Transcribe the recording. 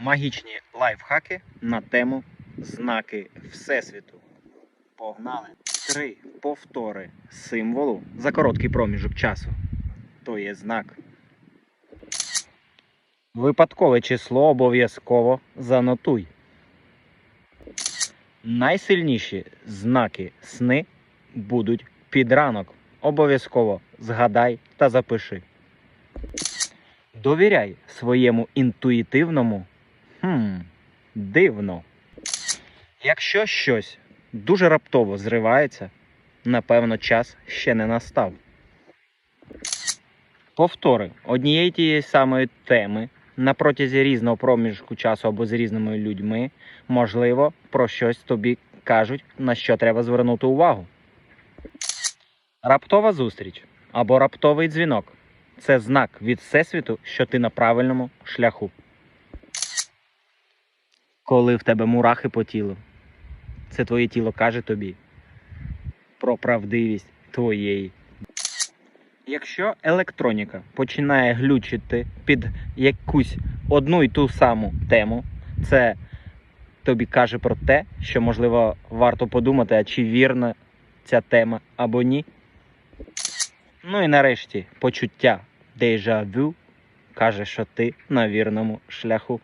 Магічні лайфхаки на тему знаки Всесвіту. Погнали! Три повтори символу за короткий проміжок часу. То є знак. Випадкове число обов'язково занотуй. Найсильніші знаки сни будуть під ранок. Обов'язково згадай та запиши. Довіряй своєму інтуїтивному. Дивно. Якщо щось дуже раптово зривається, напевно, час ще не настав. Повтори однієї тієї самої теми на протязі різного проміжку часу або з різними людьми, можливо, про щось тобі кажуть, на що треба звернути увагу. Раптова зустріч або раптовий дзвінок це знак від Всесвіту, що ти на правильному шляху. Коли в тебе мурахи по тілу, це твоє тіло каже тобі про правдивість твоєї. Якщо електроніка починає глючити під якусь одну і ту саму тему, це тобі каже про те, що можливо варто подумати, а чи вірна ця тема або ні. Ну і нарешті почуття vu каже, що ти на вірному шляху.